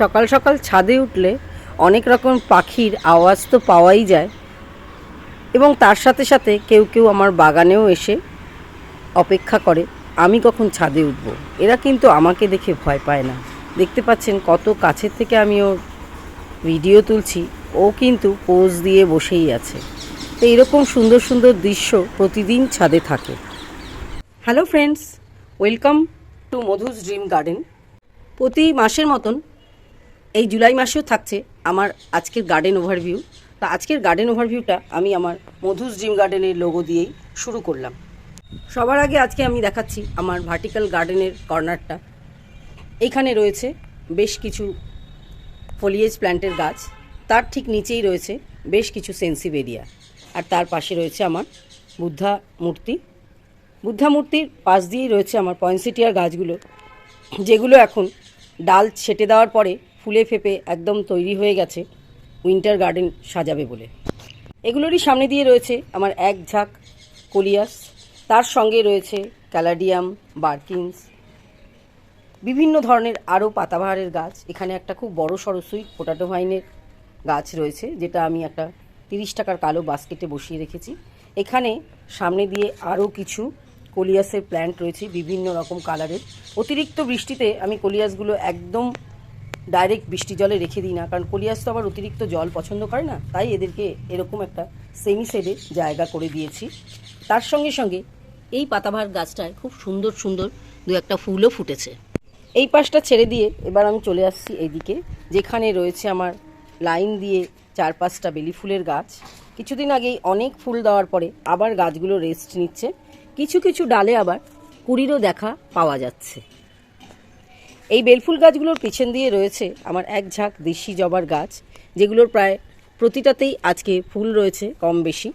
সকাল সকাল ছাদে উঠলে অনেক রকম পাখির আওয়াজ তো পাওয়াই যায়। এবং তার সাথে সাথে কেউ কেউ আমার বাগানেও এসে অপেক্ষা করে, আমি কখন ছাদে উঠব? এরা কিন্তু আমাকে দেখে ভয় পায় না। দেখতে পাচ্ছেন কত কাছের থেকে আমি ওর ভিডিও তুলছি, ও কিন্তু পোজ দিয়ে বসেই আছে। তো এরকম সুন্দর সুন্দর দৃশ্য প্রতিদিন ছাদে থাকে। Hello friends, welcome to Madhu's dream garden. প্রতি মাসের মতন এই জুলাই মাসেও থাকছে আমার আজকের গার্ডেন ওভারভিউ তা আজকের গার্ডেন ওভারভিউটা আমি আমার মধুস ড্রিম গার্ডেনের লোগো দিয়েই শুরু করলাম। সবার আগে আজকে আমি দেখাচ্ছি আমার ভার্টিক্যাল গার্ডেনের কর্নারটা এখানে রয়েছে বেশ কিছু ফলিয়েজ প্ল্যান্টের গাছ। তার ঠিক নিচেই রয়েছে বেশ কিছু সেন্সিভেরিয়া আর তার পাশে রয়েছে আমার বুদ্ধা মূর্তি। বুদ্ধা মূর্তির পাশ দিয়েই রয়েছে আমার পয়েন্সিটিয়ার গাছগুলো, যেগুলো এখন ডাল ছেটে দেওয়ার পরে ফুলে ফেপে একদম তৈরি হয়ে গেছে উইন্টার গার্ডেন সাজাবে বলে। এগুলোরই সামনে দিয়ে রয়েছে আমার এক ঝাঁক কলিয়াস। তার সঙ্গে রয়েছে ক্যালাডিয়াম বার্কিংস বিভিন্ন ধরনের আরও পাতাবাহারের গাছ। এখানে একটা খুব বড় সড়ো সুইট পোটাটো ভাইনের গাছ রয়েছে, যেটা আমি একটা তিরিশ টাকার কালো বাস্কেটে বসিয়ে রেখেছি। এখানে সামনে দিয়ে আরও কিছু কলিয়াসের প্ল্যান্ট রয়েছে, বিভিন্ন রকম কালারের অতিরিক্ত বৃষ্টিতে আমি কলিয়াসগুলো একদম ডাইরেক্ট বৃষ্টি জলে রেখে দিই না। কারণ কলিয়াস তো আবার অতিরিক্ত জল পছন্দ করে না, তাই এদেরকে এরকম একটা সেমি শেডে জায়গা করে দিয়েছি। তার সঙ্গে সঙ্গে এই পাতাবাহার গাছটায় খুব সুন্দর সুন্দর দু একটা ফুলও ফুটেছে। এই পাশটা ছেড়ে দিয়ে এবার আমি চলে আসছি এইদিকে যেখানে রয়েছে আমার লাইন দিয়ে চার পাঁচটা বেলি ফুলের গাছ। কিছুদিন আগেই অনেক ফুল দেওয়ার পরে আবার গাছগুলো রেস্ট নিচ্ছে। কিছু কিছু ডালে আবার কুড়িরও দেখা পাওয়া যাচ্ছে। এই বেলফুল গাছগুলোর পিছন দিয়ে রয়েছে আমার এক ঝাঁক দেশি জবার গাছ, যেগুলোর প্রায় প্রতিটাতেই আজকে ফুল রয়েছে কম বেশি।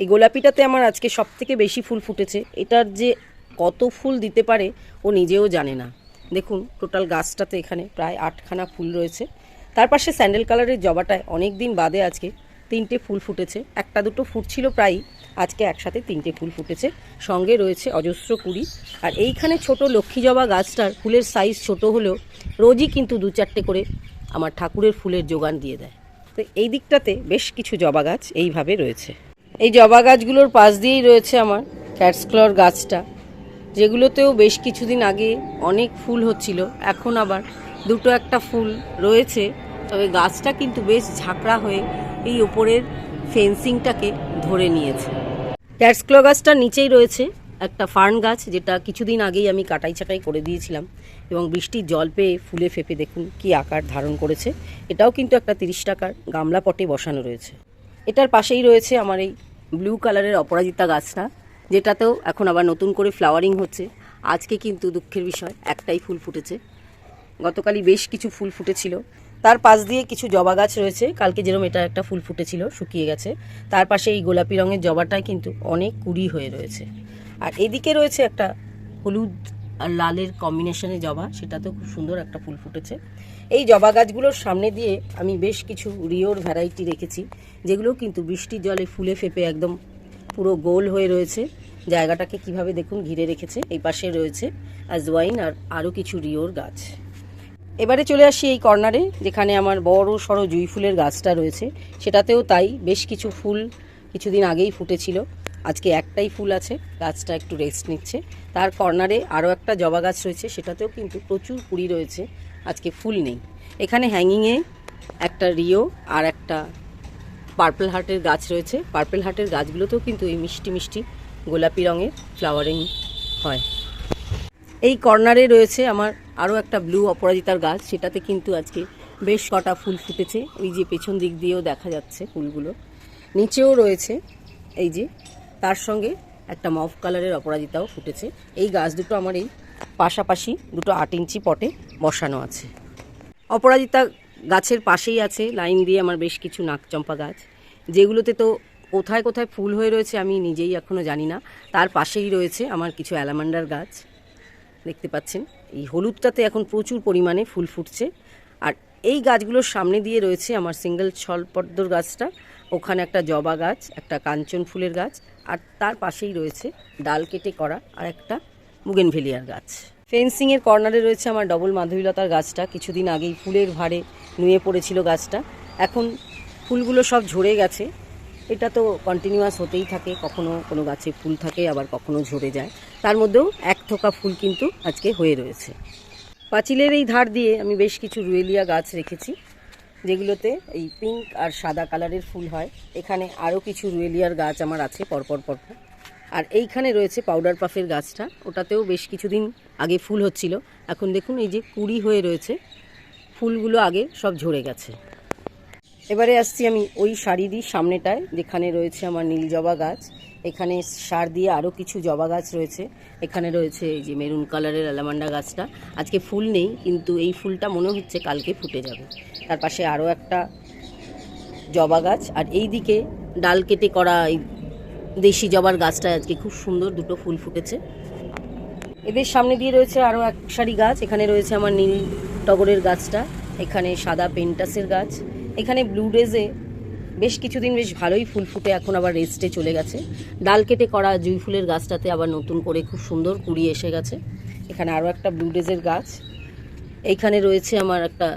এই গোলাপিটাতে আমার আজকে সব থেকে বেশি ফুল ফুটেছে। এটার যে কত ফুল দিতে পারে ও নিজেও জানে না। দেখুন, টোটাল গাছটাতে এখানে প্রায় আটখানা ফুল রয়েছে। তার পাশে স্যান্ডেল কালারের জবাটায় অনেক দিন বাদে আজকে তিনটে ফুল ফুটেছে। একটা দুটো ফুটছিল প্রায়ই আজকে একসাথে তিনটে ফুল ফুটেছে। সঙ্গে রয়েছে অজস্র কুড়ি। আর এইখানে ছোট লক্ষ্মী জবা গাছটার ফুলের সাইজ ছোট হলেও রোজই কিন্তু দু চারটে করে আমার ঠাকুরের ফুলের যোগান দিয়ে দেয়। তো এই দিকটাতে বেশ কিছু জবা গাছ এইভাবে রয়েছে। এই জবা গাছগুলোর পাশ দিয়েই রয়েছে আমার ক্যাটসক্লর গাছটা। যেগুলোতেও বেশ কিছুদিন আগে অনেক ফুল হচ্ছিল, এখন আবার দুটো একটা ফুল রয়েছে। তবে গাছটা কিন্তু বেশ ঝাঁকড়া হয়ে এই ওপরের ফেন্সিংটাকে ধরে নিয়েছে। ক্যাটসক্লো গাছটার নিচেই রয়েছে, একটা ফার্ন গাছ যেটা কিছুদিন আগেই আমি কাটাই ছাটাই করে দিয়েছিলাম এবং বৃষ্টির জল পেয়ে ফুলে ফেপে দেখুন কি আকার ধারণ করেছে। এটাও কিন্তু একটা তিরিশ টাকার গামলা পটে বসানো রয়েছে। এটার পাশেই রয়েছে আমার এই ব্লু কালারের অপরাজিতা গাছটা, যেটাতেও এখন আবার নতুন করে ফ্লাওয়ারিং হচ্ছে। আজকে কিন্তু দুঃখের বিষয়, একটাই ফুল ফুটেছে। গতকালই বেশ কিছু ফুল ফুটেছিল। তার পাশ দিয়ে কিছু জবা গাছ রয়েছে। কালকে যেরকম এটা একটা ফুল ফুটেছিল, শুকিয়ে গেছে। তার পাশে এই গোলাপি রঙের জবাটায় কিন্তু অনেক কুড়ি হয়ে রয়েছে। আর এদিকে রয়েছে একটা হলুদ আর লালের কম্বিনেশনে জবা, সেটাতেও খুব সুন্দর একটা ফুল ফুটেছে। এই জবা গাছগুলোর সামনে দিয়ে আমি বেশ কিছু রিওর ভ্যারাইটি রেখেছি, যেগুলো কিন্তু বৃষ্টির জলে ফুলে ফেপে একদম পুরো গোল হয়ে রয়েছে। জায়গাটাকে কীভাবে দেখুন, ঘিরে রেখেছে। এই পাশে রয়েছে আজওয়াইন আর আরও কিছু রিওর গাছ। এবারে চলে আসি এই কর্নারে, যেখানে আমার বড় সড়ো জুই ফুলের গাছটা রয়েছে। সেটাতেও তাই বেশ কিছু ফুল কিছুদিন আগেই ফুটেছিল। আজকে একটাই ফুল আছে, গাছটা একটু রেস্ট নিচ্ছে। তার কর্নারে আরও একটা জবা গাছ রয়েছে, সেটাতেও কিন্তু প্রচুর কুড়ি রয়েছে। আজকে ফুল নেই। এখানে হ্যাঙ্গিংয়ে একটা রিও আর একটা পার্পল হার্টের গাছ রয়েছে। পার্পল হার্টের গাছগুলোতেও কিন্তু এই মিষ্টি মিষ্টি গোলাপি রঙের ফ্লাওয়ারিং হয়। এই কর্নারে রয়েছে আমার আরও একটা ব্লু অপরাজিতার গাছ। সেটাতে কিন্তু আজকে বেশ কটা ফুল ফুটেছে। ওই যে পেছন দিক দিয়েও দেখা যাচ্ছে ফুলগুলো। নিচেও রয়েছে এই যে, তার সঙ্গে একটা মফ কালারের অপরাজিতাও ফুটেছে। এই গাছ দুটো আমার এই পাশাপাশি দুটো আট ইঞ্চি পটে বসানো আছে। অপরাজিতা গাছের পাশেই আছে, লাইন দিয়ে আমার বেশ কিছু নাকচম্পা গাছ। যেগুলোতে তো কোথায় কোথায় ফুল হয়ে রয়েছে আমি নিজেই এখনও জানি না। তার পাশেই রয়েছে আমার কিছু অ্যালামান্ডার গাছ। দেখতে পাচ্ছেন। এই হলুদটাতে এখন প্রচুর পরিমাণে ফুল ফুটছে। আর এই গাছগুলোর সামনে দিয়ে রয়েছে আমার সিঙ্গেল ছলপদ্মর গাছটা। ওখানে একটা জবা গাছ, একটা কাঞ্চন ফুলের গাছ, আর তার পাশেই রয়েছে ডাল কেটে করা আর একটা মুগেনভেলিয়ার গাছ। ফেন্সিংয়ের কর্নারে রয়েছে আমার ডবল মাধবীলতার গাছটা। কিছুদিন আগেই ফুলের ভারে নুয়ে পড়েছিল গাছটা। এখন ফুলগুলো সব ঝরে গেছে। এটা তো কন্টিনিউয়াস হতেই থাকে, কখনো কোনো গাছে ফুল থাকে, আবার কখনো ঝরে যায়। তার মধ্যেও এক থোকা ফুল কিন্তু আজকে হয়ে রয়েছে। পাঁচিলের এই ধার দিয়ে আমি বেশ কিছু রুয়েলিয়া গাছ রেখেছি, যেগুলোতে এই পিঙ্ক আর সাদা কালারের ফুল হয়। এখানে আরও কিছু রুয়েলিয়ার গাছ আমার আছে পরপর পরপর। আর এইখানে রয়েছে পাউডার পাফের গাছটা, ওটাতেও বেশ কিছুদিন আগে ফুল হচ্ছিল। এখন দেখুন, এই যে কুড়ি হয়ে রয়েছে, ফুলগুলো আগে সব ঝরে গেছে। এবারে আসছি আমি ওই শাড়িরই সামনেটায়, যেখানে রয়েছে আমার নীল জবা গাছ। এখানে সার দিয়ে আরও কিছু জবা গাছ রয়েছে। এখানে রয়েছে এই যে মেরুন কালারের অ্যালামান্ডা গাছটা। আজকে ফুল নেই, কিন্তু এই ফুলটা মনে হচ্ছে কালকে ফুটে যাবে। তার পাশে আরও একটা জবা গাছ, আর এই দিকে ডাল কেটে করা এই দেশি জবার গাছটা আজকে খুব সুন্দর দুটো ফুল ফুটেছে। এদের সামনে দিয়ে রয়েছে আরও এক সারি গাছ, এখানে রয়েছে আমার নীল টগরের গাছটা, এখানে সাদা পেন্টাসের গাছ। এখানে ব্লু ডেজে বেশ কিছুদিন বেশ ভালোই ফুল ফুটে এখন আবার রেস্টে চলে গেছে। ডাল কেটে করা জুই ফুলের গাছটাতে আবার নতুন করে খুব সুন্দর কুড়ি এসে গেছে। এখানে আরও একটা ব্লু ডেজের গাছ। এইখানে রয়েছে আমার একটা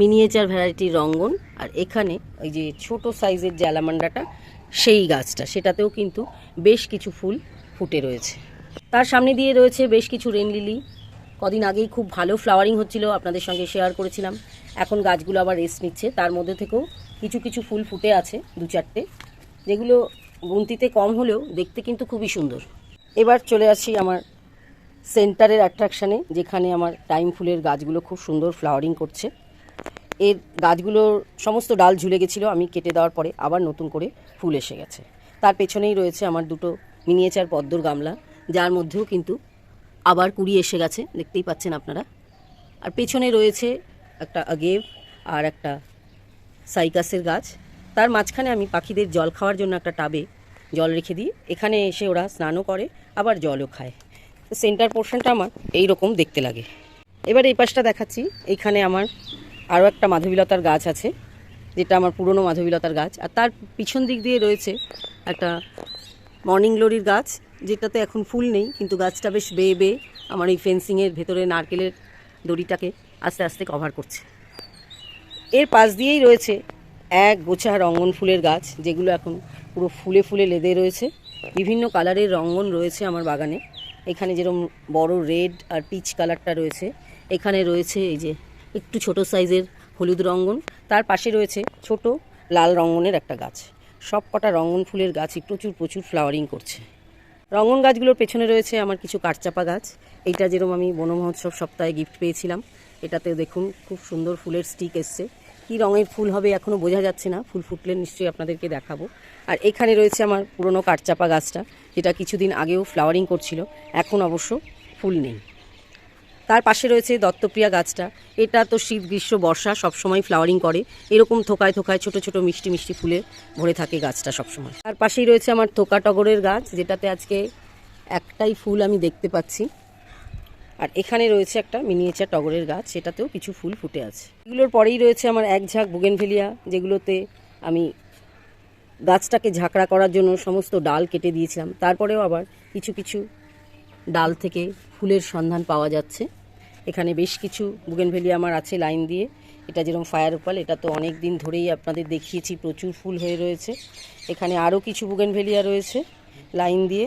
মিনিয়েচার ভ্যারাইটির রঙ্গন। আর এখানে ওই যে ছোট সাইজের যে সেই গাছটা, সেটাতেও কিন্তু বেশ কিছু ফুল ফুটে রয়েছে। তার সামনে দিয়ে রয়েছে বেশ কিছু রেন লিলি কদিন আগেই খুব ভালো ফ্লাওয়ারিং হচ্ছিল, আপনাদের সঙ্গে শেয়ার করেছিলাম। এখন গাছগুলো আবার রেস্ট নিচ্ছে, তার মধ্যে থেকেও কিছু কিছু ফুল ফুটে আছে, দু চারটে। যেগুলো গুনতিতে কম হলেও দেখতে কিন্তু খুবই সুন্দর। এবার চলে আসি আমার সেন্টারের অ্যাট্রাকশানে যেখানে আমার টাইম ফুলের গাছগুলো খুব সুন্দর ফ্লাওয়ারিং করছে। এর গাছগুলোর সমস্ত ডাল ঝুলে গেছিল, আমি কেটে দেওয়ার পরে আবার নতুন করে ফুল এসে গেছে। তার পেছনেই রয়েছে আমার দুটো মিনিয়েচার পদ্মর গামলা, যার মধ্যেও কিন্তু আবার কুড়ি এসে গেছে, দেখতেই পাচ্ছেন আপনারা। আর পেছনে রয়েছে একটা আগেভ আর একটা সাইকাসের গাছ। তার মাঝখানে আমি পাখিদের জল খাওয়ার জন্য একটা টাবে জল রেখে দিই। এখানে এসে ওরা স্নানও করে, আবার জলও খায়। তো সেন্টার পোর্শনটা আমার এই রকম দেখতে লাগে। এবার এই পাশটা দেখাচ্ছি। এইখানে আমার আরও একটা মাধবীলতার গাছ আছে, যেটা আমার পুরনো মাধবীলতার গাছ। আর তার পিছন দিক দিয়ে রয়েছে একটা মর্নিং গ্লোরির গাছ। যেটাতে এখন ফুল নেই, কিন্তু গাছটা বেশ বেয়ে বেয়ে আমার এই ফেন্সিংয়ের ভেতরে নারকেলের দড়িটাকে আস্তে আস্তে কভার করছে। এর পাশ দিয়েই রয়েছে এক গোছা রঙ্গন ফুলের গাছ, যেগুলো এখন পুরো ফুলে ফুলে লেদে রয়েছে। বিভিন্ন কালারের রঙ্গন রয়েছে আমার বাগানে। এখানে যেরকম বড় রেড আর পিচ কালারটা রয়েছে। এখানে রয়েছে এই যে একটু ছোট সাইজের হলুদ রঙ্গন। তার পাশে রয়েছে ছোট লাল রঙ্গনের একটা গাছ। সব কটা রঙ্গন ফুলের গাছই প্রচুর প্রচুর ফ্লাওয়ারিং করছে। রঙ্গন গাছগুলোর পেছনে রয়েছে আমার কিছু কাঠচাপা গাছ। এইটা যেরকম আমি বনমহোৎসব সপ্তাহে গিফট পেয়েছিলাম। এটাতে দেখুন, খুব সুন্দর ফুলের স্টিক এসছে। কী রঙের ফুল হবে এখনও বোঝা যাচ্ছে না। ফুল ফুটলে নিশ্চয়ই আপনাদেরকে দেখাবো। আর এখানে রয়েছে আমার পুরনো কাঠচাপা গাছটা, যেটা কিছুদিন আগেও ফ্লাওয়ারিং করছিল। এখন অবশ্য ফুল নেই। তার পাশে রয়েছে দত্তপ্রিয়া গাছটা। এটা তো শীত, গ্রীষ্ম, বর্ষা, সবসময় ফ্লাওয়ারিং করে। এরকম থোকায় থোকায় ছোট ছোট মিষ্টি মিষ্টি ফুলে ভরে থাকে গাছটা সবসময়। তার পাশেই রয়েছে আমার থোকা টগরের গাছ, যেটাতে আজকে একটাই ফুল আমি দেখতে পাচ্ছি। আর এখানে রয়েছে একটা মিনিয়েচার টগরের গাছ, সেটাতেও কিছু ফুল ফুটে আছে। এগুলোর পরেই রয়েছে আমার এক ঝাঁক বুগেনভেলিয়া যেগুলোতে আমি গাছটাকে ঝাঁকড়া করার জন্য সমস্ত ডাল কেটে দিয়েছিলাম। তারপরেও আবার কিছু কিছু ডাল থেকে ফুলের সন্ধান পাওয়া যাচ্ছে। এখানে বেশ কিছু বুগেন বুগেনভেলিয়া আমার আছে লাইন দিয়ে। এটা যেরকম ফায়ার ওপাল এটা তো অনেক দিন ধরেই আপনাদের দেখিয়েছি, প্রচুর ফুল হয়ে রয়েছে। এখানে আরও কিছু বুগেন বুগেনভেলিয়া রয়েছে লাইন দিয়ে।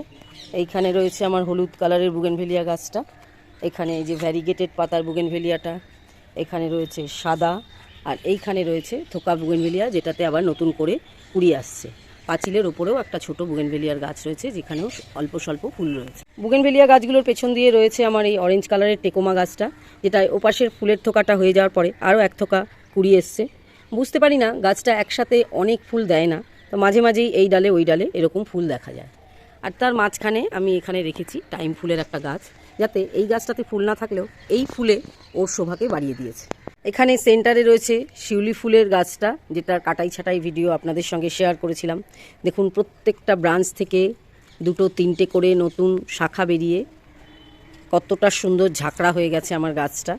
এইখানে রয়েছে আমার হলুদ কালারের বুগেনভেলিয়া গাছটা। এখানে এই যে ভ্যারিগেটেড পাতার বুগেনভেলিয়াটা এখানে রয়েছে সাদা, আর এইখানে রয়েছে থোকা বুগেনভেলিয়া যেটাতে আবার নতুন করে কুড়ি আসছে। পাঁচিলের ওপরেও একটা ছোট বুগেনভেলিয়ার গাছ রয়েছে, যেখানেও অল্প স্বল্প ফুল রয়েছে। বুগেনভেলিয়া গাছগুলোর পেছন দিয়ে রয়েছে আমার এই অরেঞ্জ কালারের টেকোমা গাছটা যেটা ওপাশের ফুলের থোকাটা হয়ে যাওয়ার পরে আরও এক থোকা কুড়ি এসছে। বুঝতে পারি না, গাছটা একসাথে অনেক ফুল দেয় না, তো মাঝে মাঝেই এই ডালে ওই ডালে এরকম ফুল দেখা যায়। আর তার মাঝখানে আমি এখানে রেখেছি টাইম ফুলের একটা গাছ, যাতে এই গাছটাতে ফুল না থাকলেও এই ফুলে ওর শোভাকে বাড়িয়ে দিয়েছে। এখানে সেন্টারে রয়েছে শিউলি ফুলের গাছটা যেটার কাটাই ছাটাই ভিডিও আপনাদের সঙ্গে শেয়ার করেছিলাম। দেখুন, প্রত্যেকটা ব্রাঞ্চ থেকে দুটো, তিনটে করে নতুন শাখা বেরিয়ে কতটা সুন্দর ঝাঁকড়া হয়ে গেছে আমার গাছটা।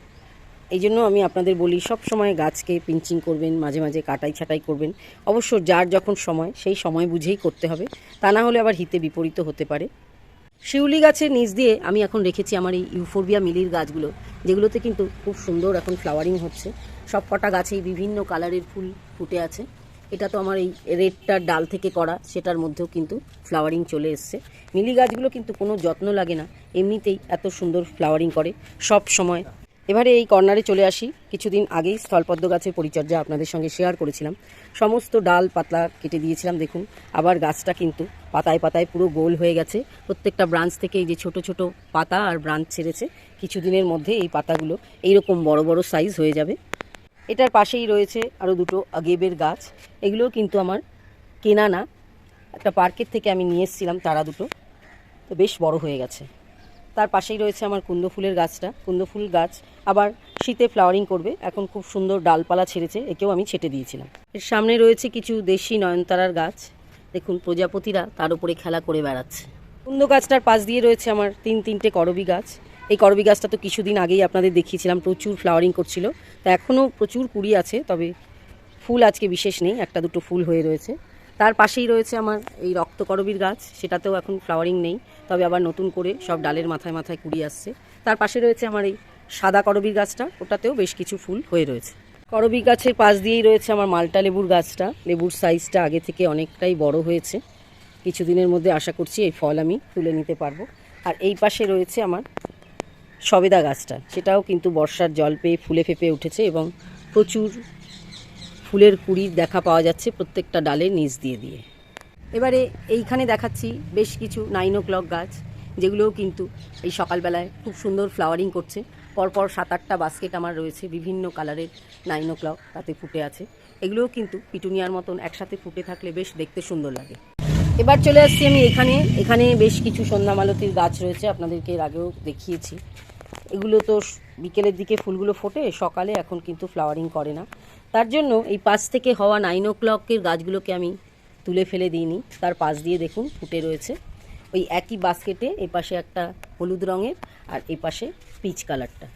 এই জন্য আমি আপনাদের বলি, সব সময় গাছকে পিঞ্চিং করবেন, মাঝে মাঝে কাটাই ছাটাই করবেন। অবশ্য যার যখন সময়, সেই সময় বুঝেই করতে হবে। তা না হলে আবার হিতে বিপরীত হতে পারে। শিউলি গাছের নিচ দিয়ে আমি এখন রেখেছি আমার এই ইউফোরবিয়া মিলির গাছগুলো, যেগুলোতে কিন্তু খুব সুন্দর এখন ফ্লাওয়ারিং হচ্ছে। সব কটা গাছেই বিভিন্ন কালারের ফুল ফুটে আছে। এটা তো আমার এই রেডটার ডাল থেকে করা, সেটার মধ্যেও কিন্তু ফ্লাওয়ারিং চলে এসছে। মিলি গাছগুলো কিন্তু কোনো যত্ন লাগে না, এমনিতেই এত সুন্দর ফ্লাওয়ারিং করে, সব সময় এবারে এই কর্নারে চলে আসি। কিছুদিন আগেই স্থলপদ্ম গাছের পরিচর্যা আপনাদের সঙ্গে শেয়ার করেছিলাম। সমস্ত ডাল পাতলা কেটে দিয়েছিলাম, দেখুন। আবার গাছটা কিন্তু পাতায় পাতায় পুরো গোল হয়ে গেছে। প্রত্যেকটা ব্রাঞ্চ থেকে এই যে ছোট ছোট পাতা আর ব্রাঞ্চ ছেড়েছে, কিছুদিনের মধ্যে এই পাতাগুলো এইরকম বড় বড় সাইজ হয়ে যাবে। এটার পাশেই রয়েছে আরও দুটো আগেবের গাছ। এগুলোও কিন্তু আমার কেনা না। একটা পার্কের থেকে আমি নিয়ে এসেছিলাম, তারা দুটো। তো বেশ বড় হয়ে গেছে। তার পাশেই রয়েছে আমার কুন্দ ফুলের গাছটা, কুন্দ ফুল গাছ। আবার শীতে ফ্লাওয়ারিং করবে। এখন খুব সুন্দর ডালপালা ছেড়েছে, একেও আমি ছেটে দিয়েছিলাম। এর সামনে রয়েছে কিছু দেশি নয়নতারার গাছ। দেখুন, প্রজাপতিরা তার উপরে খেলা করে বেড়াচ্ছে। কুন্দ গাছটার পাশ দিয়ে রয়েছে আমার তিন তিনটে করবি গাছ। এই করবি গাছটা তো কিছুদিন আগেই আপনাদের দেখিয়েছিলাম, প্রচুর ফ্লাওয়ারিং করছিল। তা এখনও প্রচুর কুড়ি আছে, তবে ফুল আজকে বিশেষ নেই, একটা দুটো ফুল হয়ে রয়েছে। তার পাশেই রয়েছে আমার এই রক্তকরবীর গাছ, সেটাতেও এখন ফ্লাওয়ারিং নেই, তবে আবার নতুন করে সব ডালের মাথায় মাথায় কুড়ি আসছে। তার পাশে রয়েছে আমার এই সাদা করবীর গাছটা, ওটাতেও বেশ কিছু ফুল হয়ে রয়েছে। করবী গাছের পাশ দিয়েই রয়েছে আমার মালটা লেবুর গাছটা, লেবুর সাইজটা আগে থেকে অনেকটাই বড় হয়েছে। কিছুদিনের মধ্যে আশা করছি এই ফল আমি তুলে নিতে পারব। আর এই পাশে রয়েছে আমার সবেদা গাছটা, সেটাও কিন্তু বর্ষার জল পেয়ে, ফুলে ফেপে উঠেছে এবং প্রচুর ফুলের কুড়ির দেখা পাওয়া যাচ্ছে প্রত্যেকটা ডালে নিচ দিয়ে দিয়ে। এবারে এইখানে দেখাচ্ছি বেশ কিছু নাইন ও ক্লক গাছ, যেগুলোও কিন্তু এই সকালবেলায় খুব সুন্দর ফ্লাওয়ারিং করছে। পরপর সাত আটটা বাস্কেট আমার রয়েছে, বিভিন্ন কালারের নাইন ও ক্লক তাতে ফুটে আছে। এগুলোও কিন্তু পিটুনিয়ার মতন একসাথে ফুটে থাকলে বেশ দেখতে সুন্দর লাগে। এবার চলে আসছি আমি এখানে। এখানে বেশ কিছু সন্ধ্যামালতির গাছ রয়েছে, আপনাদেরকে এর আগেও দেখিয়েছি। এগুলো তো বিকেলের দিকে ফুলগুলো ফোটে, সকালে এখন কিন্তু ফ্লাওয়ারিং করে না। তার জন্য এই পাশ থেকে হওয়া নাইন ও ক্লকের গাছগুলোকে আমি তুলে ফেলে দিইনি। তার পাশ দিয়ে দেখুন ফুটে রয়েছে। ওই একই বাস্কেটে এ পাশে একটা হলুদ রঙের আর এ পাশে পিচ কালারটা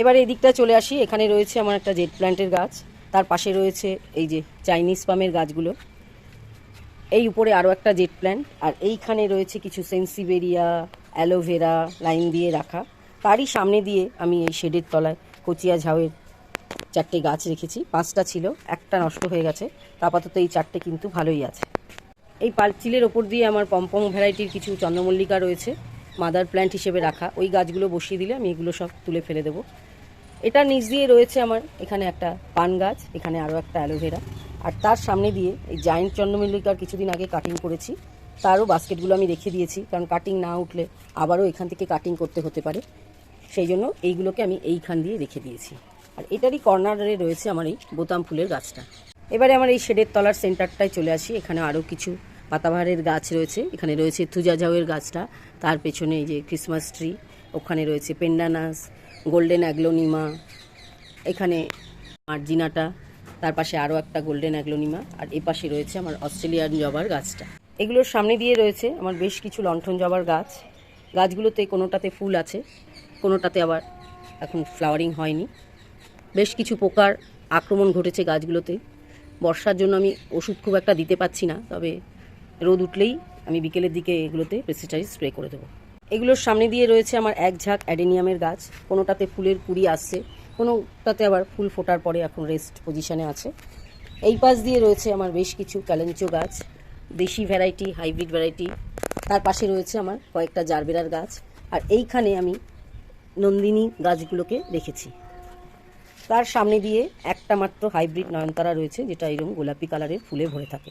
এবার এদিকটা চলে আসি। এখানে রয়েছে আমার একটা জেট প্ল্যান্টের গাছ। তার পাশে রয়েছে এই যে চাইনিজ পামের গাছগুলো। এই উপরে আরও একটা জেট প্ল্যান্ট আর এইখানে রয়েছে কিছু সেন্সিবেরিয়া অ্যালোভেরা লাইন দিয়ে রাখা। তারই সামনে দিয়ে আমি এই শেডের তলায় কচিয়া ঝাউয়ের চারটে গাছ রেখেছি, পাঁচটা ছিল, একটা নষ্ট হয়ে গেছে আপাতত এই চারটে কিন্তু ভালোই আছে। এই পালচিলের ওপর দিয়ে আমার পম্পম ভ্যারাইটির কিছু চন্দ্রমল্লিকা রয়েছে, মাদার প্ল্যান্ট হিসেবে রাখা। ওই গাছগুলো বসিয়ে দিলে আমি এগুলো সব তুলে ফেলে দেবো। এটার নিচ দিয়ে রয়েছে আমার এখানে একটা পান গাছ, এখানে আরও একটা অ্যালোভেরা। আর তার সামনে দিয়ে এই জায়েন্ট চন্দ্রমল্লিকার কিছুদিন আগে কাটিং করেছি, তারও বাস্কেটগুলো আমি রেখে দিয়েছি, কারণ কাটিং না উঠলে আবারও এখান থেকে কাটিং করতে হতে পারে। সেই জন্য এইগুলোকে আমি এইখান দিয়ে রেখে দিয়েছি। আর এটারই কর্নারে রয়েছে আমার এই বোতাম ফুলের গাছটা। এবারে আমার এই শেডের তলার সেন্টারটায় চলে আসি, এখানে আরও কিছু পাতাবাহারের গাছ রয়েছে। এখানে রয়েছে থুজাঝাউয়ের গাছটা, তার পেছনে এই যে ক্রিসমাস ট্রি ওখানে রয়েছে পেন্ডানাস গোল্ডেন অ্যাগ্লোনিমা এখানে মার্জিনাটা তার পাশে আরও একটা গোল্ডেন অ্যাগ্লোনিমা আর এ পাশে রয়েছে আমার অস্ট্রেলিয়ান জবার গাছটা। এগুলোর সামনে দিয়ে রয়েছে আমার বেশ কিছু লণ্ঠন জবার গাছ। গাছগুলোতে কোনোটাতে ফুল আছে, কোনোটাতে আবার এখন ফ্লাওয়ারিং হয়নি। বেশ কিছু পোকার আক্রমণ ঘটেছে গাছগুলোতে। বর্ষার জন্য আমি ওষুধ খুব একটা দিতে পারছি না, তবে রোদ উঠলেই আমি বিকেলের দিকে এগুলোতে পেস্টিসাইড স্প্রে করে দেবো। এগুলোর সামনে দিয়ে রয়েছে আমার এক ঝাঁক অ্যাডেনিয়ামের গাছ। কোনোটাতে ফুলের কুড়ি আসছে, কোনোটাতে আবার ফুল ফোটার পরে এখন রেস্ট পজিশনে আছে। এই পাশ দিয়ে রয়েছে আমার বেশ কিছু ক্যালেঞ্চো গাছ, দেশি ভ্যারাইটি, হাইব্রিড ভ্যারাইটি। তার পাশে রয়েছে আমার কয়েকটা জারবেরার গাছ। আর এইখানে আমি নন্দিনী গাছগুলোকে রেখেছি তার সামনে দিয়ে একটা মাত্র হাইব্রিড নয়নতারা রয়েছে, যেটা এরকম গোলাপি কালারের ফুলে ভরে থাকে।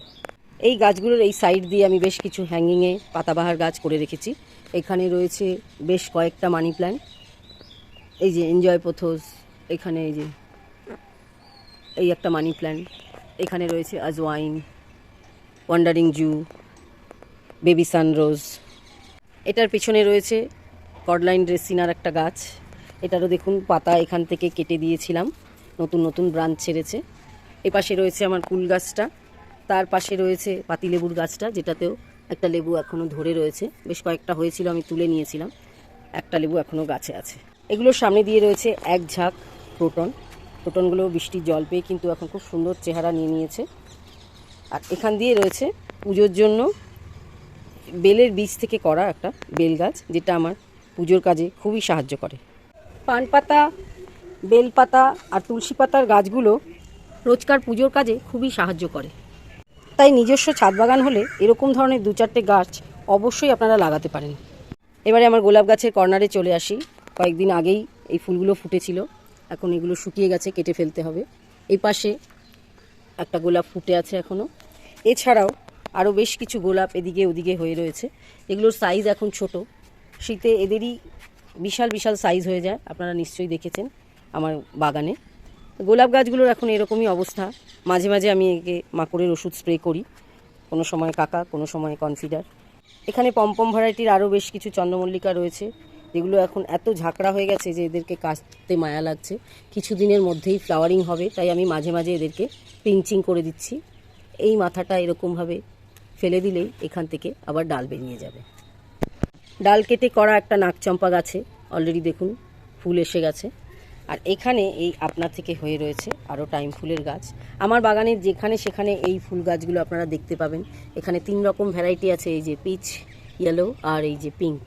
এই গাছগুলোর এই সাইড দিয়ে আমি বেশ কিছু হ্যাঙ্গিংয়ে পাতাবাহার গাছ করে রেখেছি। এখানে রয়েছে বেশ কয়েকটা মানি প্ল্যান্ট এই যে এনজয় পোথোস এখানে এই যে এই একটা মানি প্ল্যান্ট এখানে রয়েছে ajwain wandering Jew baby sunrose এটার পিছনে রয়েছে কডলাইন ড্রেসিনার একটা গাছ। এটারও দেখুন পাতা এখান থেকে কেটে দিয়েছিলাম। নতুন নতুন ব্রাঞ্চ ছেড়েছে। এ পাশে রয়েছে আমার কুল গাছটা। তার পাশে রয়েছে পাতিলেবুর গাছটা, যেটাতেও একটা লেবু এখনও ধরে রয়েছে। বেশ কয়েকটা হয়েছিল, আমি তুলে নিয়েছিলাম। একটা লেবু এখনও গাছে আছে। এগুলোর সামনে দিয়ে রয়েছে এক ঝাঁক প্রোটন। প্রোটনগুলো বৃষ্টির জল পেয়ে কিন্তু এখন খুব সুন্দর চেহারা নিয়ে নিয়েছে। আর এখান দিয়ে রয়েছে পুজোর জন্য বেলের বীজ থেকে করা একটা বেল গাছ, যেটা আমার পুজোর কাজে খুবই সাহায্য করে। পান পাতা বেলপাতা আর তুলসী পাতার গাছগুলো রোজকার পুজোর কাজে খুবই সাহায্য করে। তাই নিজস্ব ছাদ বাগান হলে এরকম ধরনের দু চারটে গাছ অবশ্যই আপনারা লাগাতে পারেন। এবারে আমার গোলাপ গাছের কর্নারে চলে আসি। কয়েকদিন আগেই এই ফুলগুলো ফুটেছিল। এখন এগুলো শুকিয়ে গেছে, কেটে ফেলতে হবে। এই পাশে একটা গোলাপ ফুটে আছে এখনও এছাড়াও আরও বেশ কিছু গোলাপ এদিকে ওদিকে হয়ে রয়েছে। এগুলোর সাইজ এখন ছোট। শীতে এদেরই বিশাল বিশাল সাইজ হয়ে যায়। আপনারা নিশ্চয়ই দেখেছেন আমার বাগানে। গোলাপ গাছগুলোর এখন এরকমই অবস্থা। মাঝে মাঝে আমি একে মাকড়ের ওষুধ স্প্রে করি। কোনো সময় কাকা, কোনো সময় কনসিডার এখানে পম্পম ভ্যারাইটির আরও বেশ কিছু চন্দ্রমল্লিকা রয়েছে, যেগুলো এখন এত ঝাঁকড়া হয়ে গেছে যে এদেরকে কাটতে মায়া লাগছে। কিছুদিনের মধ্যেই ফ্লাওয়ারিং হবে, তাই আমি মাঝে মাঝে এদেরকে পিঞ্চিং করে দিচ্ছি। এই মাথাটা এরকমভাবে ফেলে দিলেই এখান থেকে আবার ডাল বেরিয়ে যাবে। ডাল কেটে করা একটা নাকচম্পা গাছে অলরেডি দেখুন, ফুল এসে গেছে। আর এখানে এই আপনার থেকে হয়ে রয়েছে আরও টাইম ফুলের গাছ। আমার বাগানে যেখানে সেখানে এই ফুল গাছগুলো আপনারা দেখতে পাবেন। এখানে তিন রকম ভ্যারাইটি আছে, এই যে পিচ ইয়েলো আর এই যে পিঙ্ক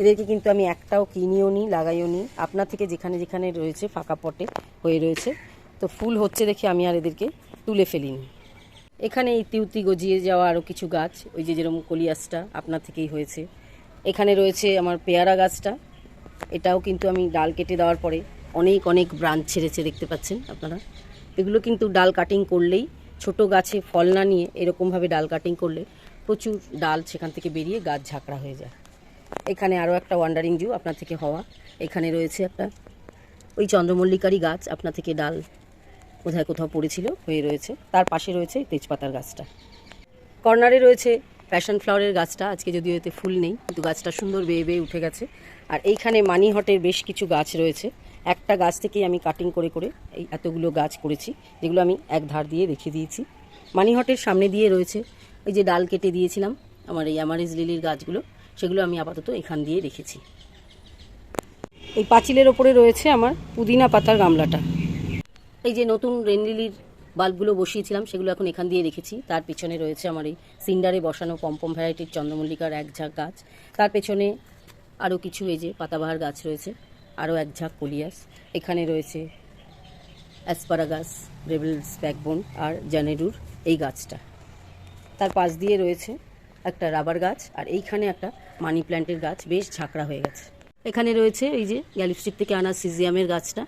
এদেরকে কিন্তু আমি একটাও কিনিও নি, লাগাইও নি। আপনার থেকে যেখানে যেখানে রয়েছে, ফাঁকা পটে হয়ে রয়েছে। তো ফুল হচ্ছে দেখে আমি আর এদেরকে তুলে ফেলিনি। এখানে এই তিউতি গজিয়ে যাওয়া আরও কিছু গাছ, ওই যে যেরকম কলিয়াসটা আপনার থেকেই হয়েছে। এখানে রয়েছে আমার পেয়ারা গাছটা। এটাও কিন্তু আমি ডাল কেটে দেওয়ার পরে অনেক অনেক ব্রাঞ্চ ছেড়েছে, দেখতে পাচ্ছেন আপনারা। এগুলো কিন্তু ডাল কাটিং করলেই ছোট গাছে ফল না নিয়ে এরকমভাবে ডাল কাটিং করলে প্রচুর ডাল সেখান থেকে বেরিয়ে গাছ ঝাঁকড়া হয়ে যায়। এখানে আরও একটা ওয়ান্ডারিং জু আপনার থেকে হওয়া। এখানে রয়েছে একটা ওই চন্দ্রমল্লিকারই গাছ, আপনার থেকে ডাল কোথায় কোথাও পড়েছিল, হয়ে রয়েছে। তার পাশে রয়েছে তেজপাতার গাছটা। কর্নারে রয়েছে প্যাশন ফ্লাওয়ারের গাছটা, আজকে যদিও এতে ফুল নেই, কিন্তু গাছটা সুন্দর বেয়ে বেয়ে উঠে গেছে। আর এইখানে মানি হটের বেশ কিছু গাছ রয়েছে। একটা গাছ থেকেই আমি কাটিং করে করে এই এতগুলো গাছ করেছি, যেগুলো আমি এক ধার দিয়ে রেখে দিয়েছি। মানি হটের সামনে দিয়ে রয়েছে, এই যে ডাল কেটে দিয়েছিলাম, আমার এই অ্যামারেজ লিলির গাছগুলো, সেগুলো আমি আপাতত এখান দিয়ে রেখেছি। এই পাঁচিলের ওপরে রয়েছে আমার পুদিনা পাতার গামলাটা। এই যে নতুন রেনলিলির বাল্বগুলো বসিয়েছিলাম, সেগুলো এখন এখান দিয়ে রেখেছি। তার পেছনে রয়েছে আমার এই সিন্ডারে বসানো পম্পম ভ্যারাইটির চন্দ্রমল্লিকার এক ঝাঁক গাছ। তার পেছনে আরও কিছু এই যে পাতাবাহার গাছ রয়েছে আরও এক ঝাঁক কলিয়াস এখানে রয়েছে অ্যাসপারাগাস, রেবেলস, ব্যাকবোন আর জানেরুর এই গাছটা। তার পাশ দিয়ে রয়েছে একটা রাবার গাছ আর এইখানে একটা মানি প্ল্যান্টের গাছ, বেশ ঝাঁকড়া হয়ে গেছে। এখানে রয়েছে এই যে গ্যালিপস্টিক থেকে আনা সিজিয়ামের গাছটা।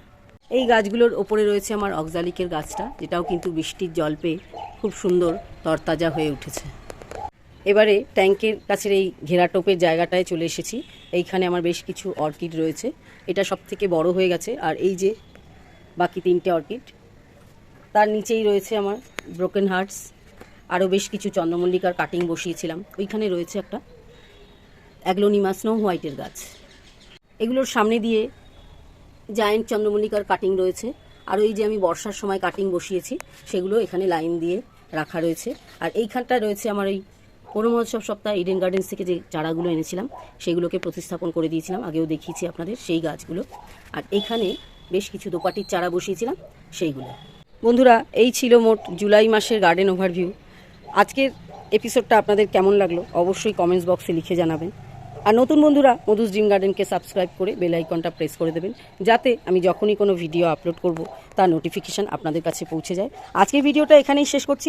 এই গাছগুলোর ওপরে রয়েছে আমার অক্সালিকের গাছটা, যেটাও কিন্তু বৃষ্টির জল পেয়ে খুব সুন্দর তরতাজা হয়ে উঠেছে। এবারে ট্যাঙ্কের কাছের এই ঘেরাটোপের জায়গাটায় চলে এসেছি। এইখানে আমার বেশ কিছু অর্কিড রয়েছে। এটা সব থেকে বড় হয়ে গেছে। আর এই যে বাকি তিনটে অর্কিড, তার নিচেই রয়েছে আমার ব্রোকেন হার্টস। আরও বেশ কিছু চন্দ্রমল্লিকার কাটিং বসিয়েছিলাম। ওইখানে রয়েছে একটা অ্যাগ্লোনিমা স্নো হোয়াইটের গাছ। এগুলোর সামনে দিয়ে জায়েন্ট চন্দ্রমল্লিকার কাটিং রয়েছে। আর ওই যে আমি বর্ষার সময় কাটিং বসিয়েছি, সেগুলো এখানে লাইন দিয়ে রাখা রয়েছে। আর এইখানটা রয়েছে আমার ওই পৌর মহোৎসব সপ্তাহ ইডেন গার্ডেন্স থেকে যে চারাগুলো এনেছিলাম, সেগুলোকে প্রতিস্থাপন করে দিয়েছিলাম। আগেও দেখিয়েছি আপনাদের সেই গাছগুলো। আর এখানে বেশ কিছু দোপাটির চারা বসিয়েছিলাম, সেইগুলো। বন্ধুরা, এই ছিল মোট জুলাই মাসের গার্ডেন ওভারভিউ আজকের এপিসোডটা আপনাদের কেমন লাগল? অবশ্যই কমেন্টস বক্সে লিখে জানাবেন। আর নতুন বন্ধুরা মধুস ড্রিম গার্ডেনকে সাবস্ক্রাইব করে বেল আইকনটা প্রেস করে দেবেন, যাতে আমি যখনই কোনো ভিডিও আপলোড করব, তার নোটিফিকেশান আপনাদের কাছে পৌঁছে যায়। আজকের ভিডিওটা এখানেই শেষ করছি।